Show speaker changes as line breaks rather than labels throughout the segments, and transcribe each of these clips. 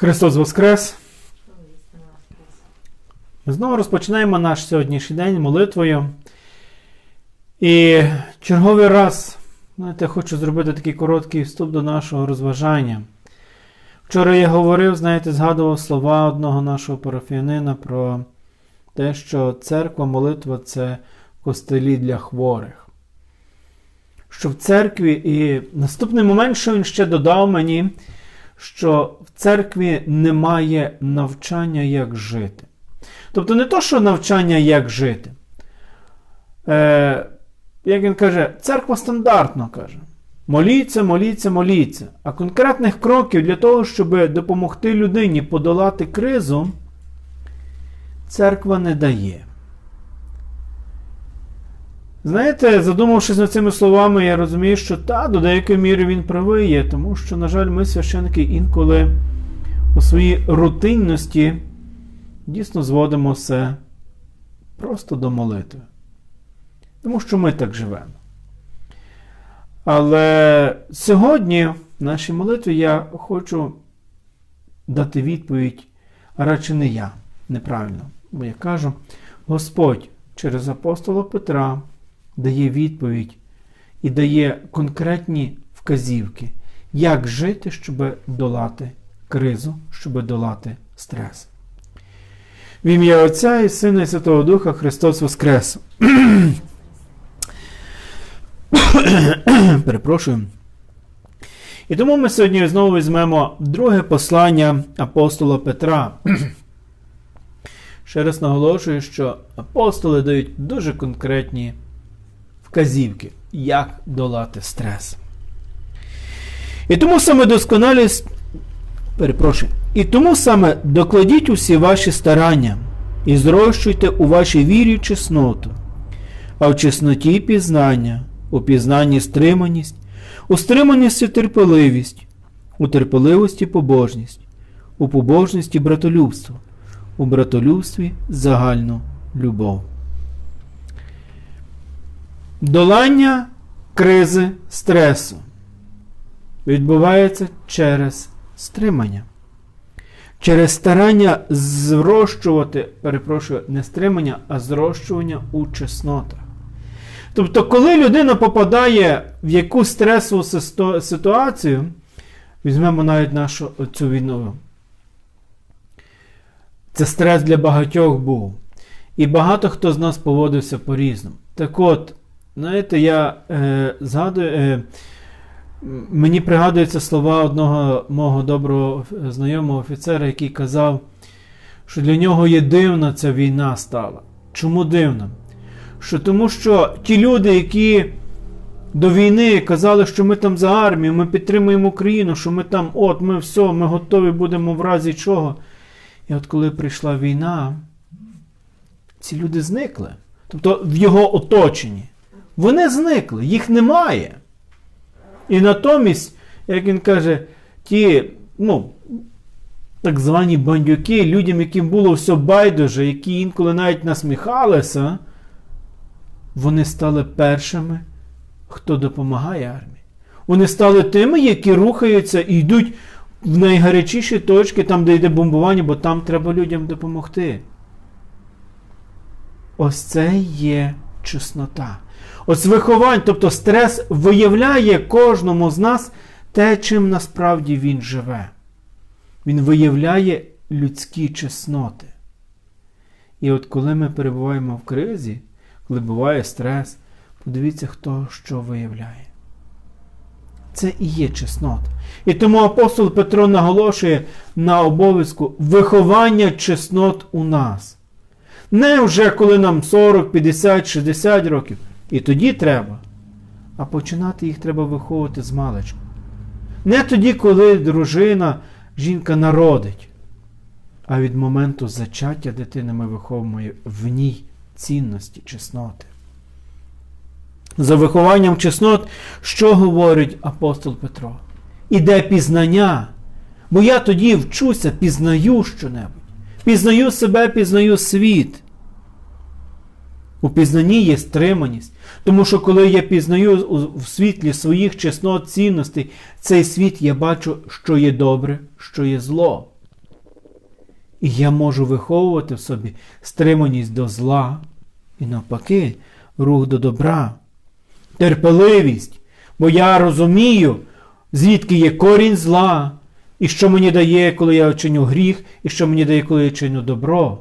Христос Воскрес! Ми знову розпочинаємо наш сьогоднішній день молитвою. І черговий раз, знаєте, хочу зробити такий короткий вступ до нашого розважання. Вчора я говорив, знаєте, згадував слова одного нашого парафіянина про те, що церква, молитва це костелі для хворих. Що в церкві, і наступний момент, що він ще додав мені, що в церкві немає навчання, як жити. Тобто не то, що навчання, як жити. Е, Як він каже, церква стандартно каже. Моліться, моліться, моліться. А конкретних кроків для того, щоб допомогти людині подолати кризу, церква не дає. Знаєте, задумавшись над цими словами, я розумію, що та, до деякої міри він правий є, тому що, на жаль, ми, священники, інколи у своїй рутинності дійсно зводимо все просто до молитви. Тому що ми так живемо. Але сьогодні в нашій молитві я хочу дати відповідь, а радше не я, неправильно. Бо я кажу, Господь через апостола Петра дає відповідь і дає конкретні вказівки, як жити, щоб долати кризу, щоб долати стрес. В ім'я Отця і Сина і Святого Духа Христос Воскрес. Перепрошую. І тому ми сьогодні знову візьмемо друге послання апостола Петра. Ще раз наголошую, що апостоли дають дуже конкретні вказівки, як долати стрес. І тому саме досконалість. Перепрошую. І тому саме докладіть усі ваші старання і зрощуйте у вашій вірі чесноту, а в чесноті пізнання, у пізнанні стриманість, у стриманості терпеливість, у терпеливості побожність, у побожності братолюбство, у братолюбстві загальну любов. Долання кризи стресу відбувається через стримання. Через старання зрощувати, перепрошую, не стримання, а зрощування у чеснотах. Тобто, коли людина попадає в якусь стресову ситуацію, візьмемо навіть нашу цю війну. Це стрес для багатьох був. І багато хто з нас поводився по-різному. Так от, знаєте, я е, згадую. Е, Мені пригадуються слова одного мого доброго знайомого офіцера, який казав, що для нього є дивна ця війна стала. Чому дивна? Що Тому що ті люди, які до війни казали, що ми там за армію, ми підтримуємо Україну, що ми там, от, ми все, ми готові будемо в разі чого. І от коли прийшла війна, ці люди зникли. Тобто в його оточенні. Вони зникли, їх немає. І натомість, як він каже, ті, ну, так звані бандюки, людям, яким було все байдуже, які інколи навіть насміхалися, вони стали першими, хто допомагає армії. Вони стали тими, які рухаються і йдуть в найгарячіші точки, там, де йде бомбування, бо там треба людям допомогти. Ось це є чеснота. Ось виховання, тобто стрес виявляє кожному з нас те, чим насправді він живе. Він виявляє людські чесноти. І от коли ми перебуваємо в кризі, коли буває стрес, подивіться, хто що виявляє. Це і є чеснота. І тому апостол Петро наголошує на обов'язку виховання чеснот у нас. Не вже коли нам 40, 50, 60 років. І тоді треба. А починати їх треба виховувати з маличку. Не тоді, коли дружина, жінка народить, а від моменту зачаття дитини ми виховуємо в ній цінності, чесноти. За вихованням чеснот, що говорить апостол Петро? Іде пізнання. Бо я тоді вчуся, пізнаю щонебудь. Пізнаю себе, пізнаю світ. У пізнанні є стриманість. Тому що коли я пізнаю в світлі своїх чеснот цінностей, цей світ я бачу, що є добре, що є зло. І я можу виховувати в собі стриманість до зла і навпаки, рух до добра, терпеливість, бо я розумію, звідки є корінь зла, і що мені дає, коли я чиню гріх, і що мені дає, коли я чиню добро.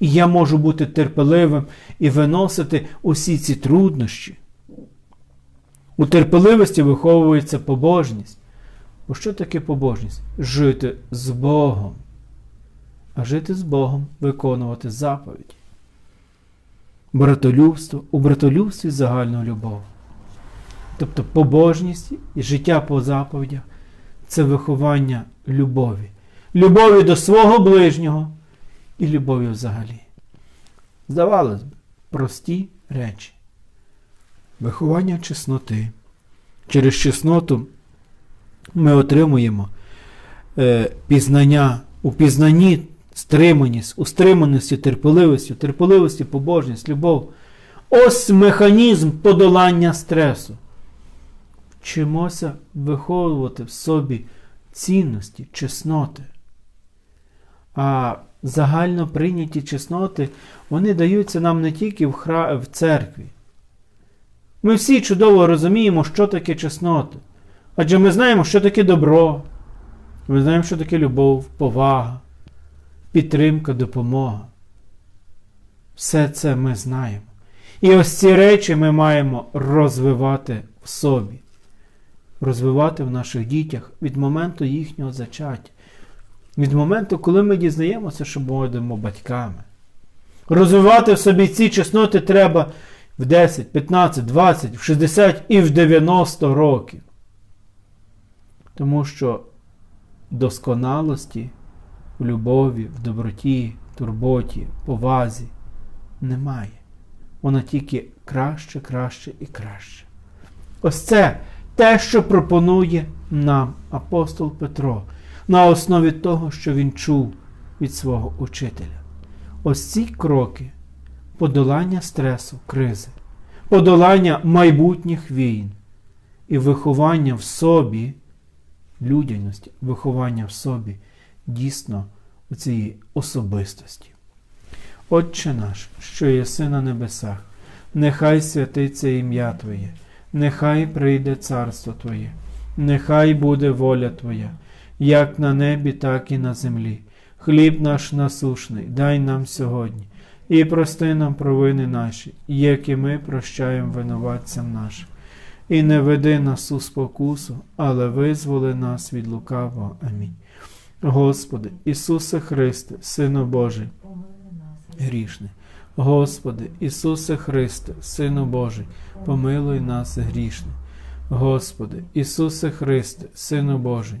І я можу бути терпеливим і виносити усі ці труднощі. У терпеливості виховується побожність. Бо що таке побожність? Жити з Богом. А жити з Богом виконувати заповіді. Братолюбство, у братолюбстві загальну любов. Тобто побожність і життя по заповідях це виховання любові. Любові до свого ближнього і любові взагалі. Здавалось б, прості речі. Виховання чесноти. Через чесноту ми отримуємо е, пізнання, у пізнанні стриманість, у стриманості, терпеливості, терпеливості, побожність, любов. Ось механізм подолання стресу. Вчимося виховувати в собі цінності, чесноти. А загально прийняті чесноти, вони даються нам не тільки в, хра... в церкві. Ми всі чудово розуміємо, що таке чесноти. Адже ми знаємо, що таке добро, ми знаємо, що таке любов, повага, підтримка, допомога. Все це ми знаємо. І ось ці речі ми маємо розвивати в собі, розвивати в наших дітях від моменту їхнього зачаття, від моменту, коли ми дізнаємося, що будемо батьками. Розвивати в собі ці чесноти треба в 10, 15, 20, в 60 і в 90 років. Тому що досконалості в любові, в доброті, турботі, повазі немає. Вона тільки краще, краще і краще. Ось це те, що пропонує нам апостол Петро на основі того, що він чув від свого учителя. Ось ці кроки подолання стресу, кризи, подолання майбутніх війн і виховання в собі людяності, виховання в собі дійсно у цієї особистості. Отче наш, що єси на небесах, нехай святиться ім'я Твоє, нехай прийде царство Твоє, нехай буде воля Твоя, як на небі, так і на землі. Хліб наш насушний, дай нам сьогодні, і прости нам провини наші, як і ми прощаємо винуватцям нашим. І не веди нас у спокусу, але визволи нас від лукавого. Амінь. Господи, Ісусе Христе, Сину Божий, грішний. Господи, Ісусе Христе, Сину Божий, помилуй нас грішне. Господи, Ісусе Христе, Сину Божий,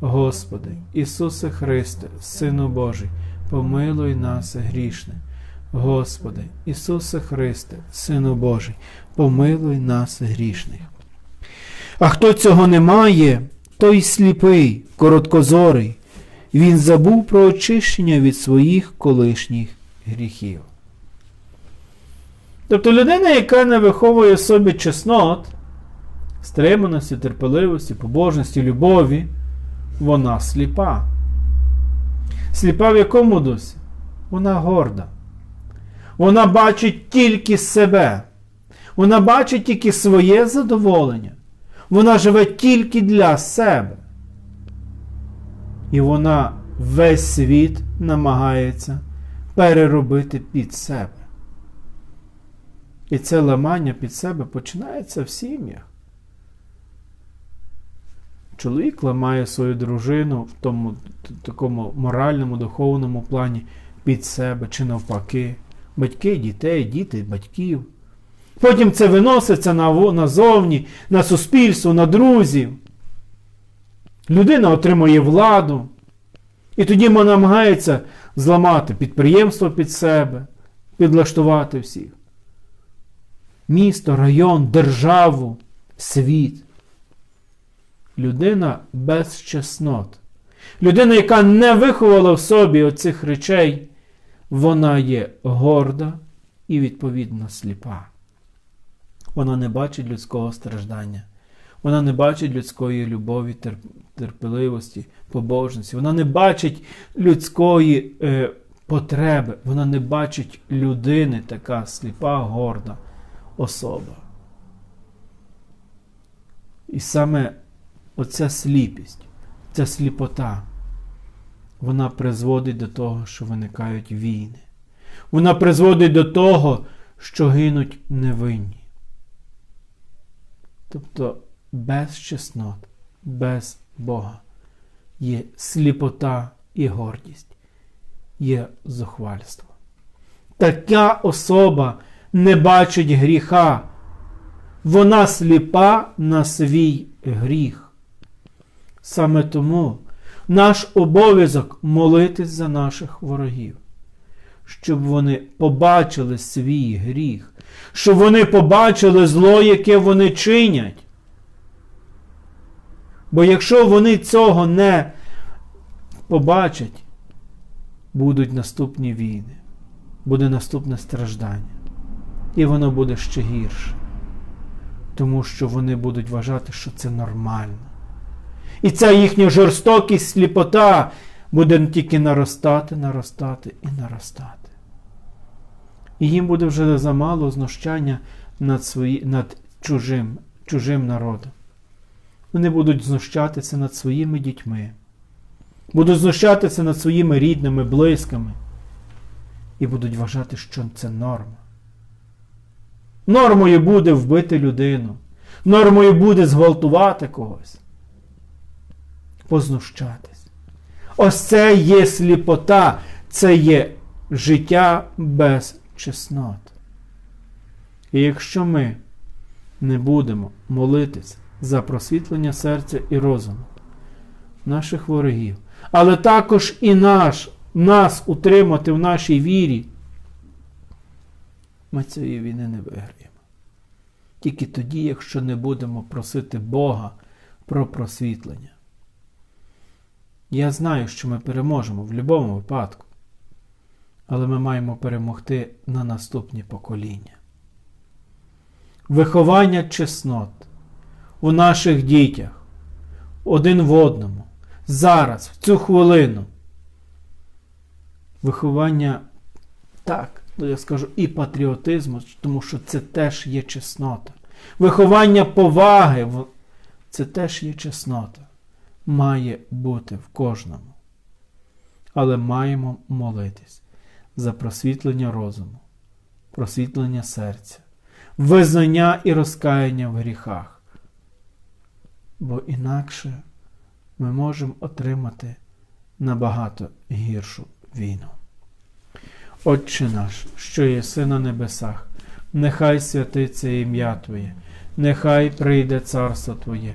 Господи, Ісусе Христе, Сину Божий, помилуй нас грішне. Господи, Ісусе Христе, Сину Божий, помилуй нас грішних. А хто цього не має, той сліпий, короткозорий, він забув про очищення від своїх колишніх гріхів. Тобто людина, яка не виховує в собі чеснот, стриманості, терпеливості, побожності, любові, вона сліпа. Сліпа в якому дусі? Вона горда. Вона бачить тільки себе. Вона бачить тільки своє задоволення. Вона живе тільки для себе. І вона весь світ намагається переробити під себе. І це ламання під себе починається в сім'ях. Чоловік ламає свою дружину в тому такому моральному, духовному плані під себе чи навпаки. Батьки дітей, діти батьків. Потім це виноситься назовні, на суспільство, на друзів. Людина отримує владу. І тоді вона намагається зламати підприємство під себе, підлаштувати всіх. Місто, район, державу, світ. Людина без чеснот. Людина, яка не виховала в собі оцих речей, вона є горда і відповідно сліпа. Вона не бачить людського страждання. Вона не бачить людської любові, терпеливості, побожності. Вона не бачить людської е, потреби. Вона не бачить людини, така сліпа, горда особа. І саме оця сліпість, ця сліпота, вона призводить до того, що виникають війни. Вона призводить до того, що гинуть невинні. Тобто без чеснот, без Бога є сліпота і гордість, є зухвальство. Така особа не бачить гріха. Вона сліпа на свій гріх. Саме тому наш обов'язок молитись за наших ворогів, щоб вони побачили свій гріх, щоб вони побачили зло, яке вони чинять. Бо якщо вони цього не побачать, будуть наступні війни, буде наступне страждання. І воно буде ще гірше. Тому що вони будуть вважати, що це нормально. І ця їхня жорстокість, сліпота буде тільки наростати, наростати і наростати. І їм буде вже замало знущання над свої, над чужим, чужим народом. Вони будуть знущатися над своїми дітьми, будуть знущатися над своїми рідними, близькими. І будуть вважати, що це норма. Нормою буде вбити людину. Нормою буде зґвалтувати когось. Познущатись. Ось це є сліпота, це є життя без чеснот. І якщо ми не будемо молитися за просвітлення серця і розуму наших ворогів, але також і наш, нас утримати в нашій вірі, ми цієї війни не виграємо. Тільки тоді, якщо не будемо просити Бога про просвітлення. Я знаю, що ми переможемо в будь-якому випадку, але ми маємо перемогти на наступні покоління. Виховання чеснот у наших дітях, один в одному, зараз, в цю хвилину. Виховання так, ну я скажу, і патріотизму, тому що це теж є чеснота. Виховання поваги це теж є чеснота. Має бути в кожному. Але маємо молитись за просвітлення розуму, просвітлення серця, визнання і розкаяння в гріхах. Бо інакше ми можемо отримати набагато гіршу війну. Отче наш, що єси на небесах, нехай святиться ім'я Твоє, нехай прийде царство Твоє,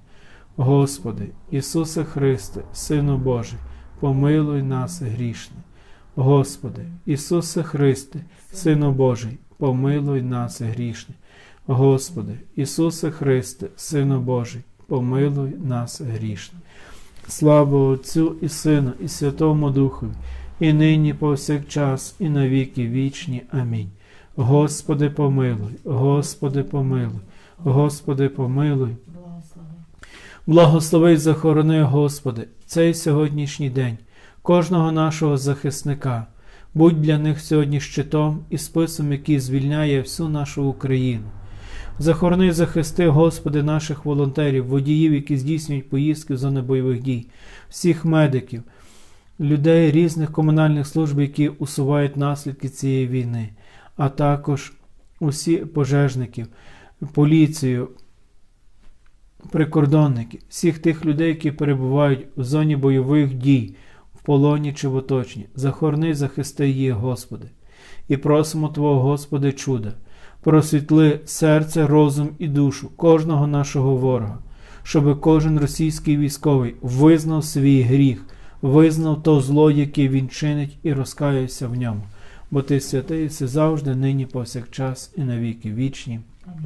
Господи, Ісусе Христе, Сину Божий, помилуй нас грішне. Господи, Ісусе Христе, Сину Божий, помилуй нас грішне. Господи, Ісусе Христе, Сину Божий, помилуй нас грішне. Слава Отцю і Сину, і Святому Духові, і нині повсякчас, і на віки вічні. Амінь. Господи помилуй, Господи помилуй, Господи помилуй.
Благослови.
Захорони, Господи, цей сьогоднішній день, кожного нашого захисника. Будь для них сьогодні щитом і списом, який звільняє всю нашу Україну. Захорони захисти, Господи, наших волонтерів, водіїв, які здійснюють поїздки в зони бойових дій, всіх медиків, людей різних комунальних служб, які усувають наслідки цієї війни, а також усі пожежників, поліцію, прикордонників, всіх тих людей, які перебувають в зоні бойових дій, в полоні чи в оточенні. Захорони, захисти їх, Господи, і просимо Твого, Господи, чуда, просвітли серце, розум і душу кожного нашого ворога, щоб кожен російський військовий визнав свій гріх, визнав то зло, яке він чинить, і розкаявся в ньому. Бо ти святий, все завжди, нині, повсякчас і навіки вічні.
Амінь.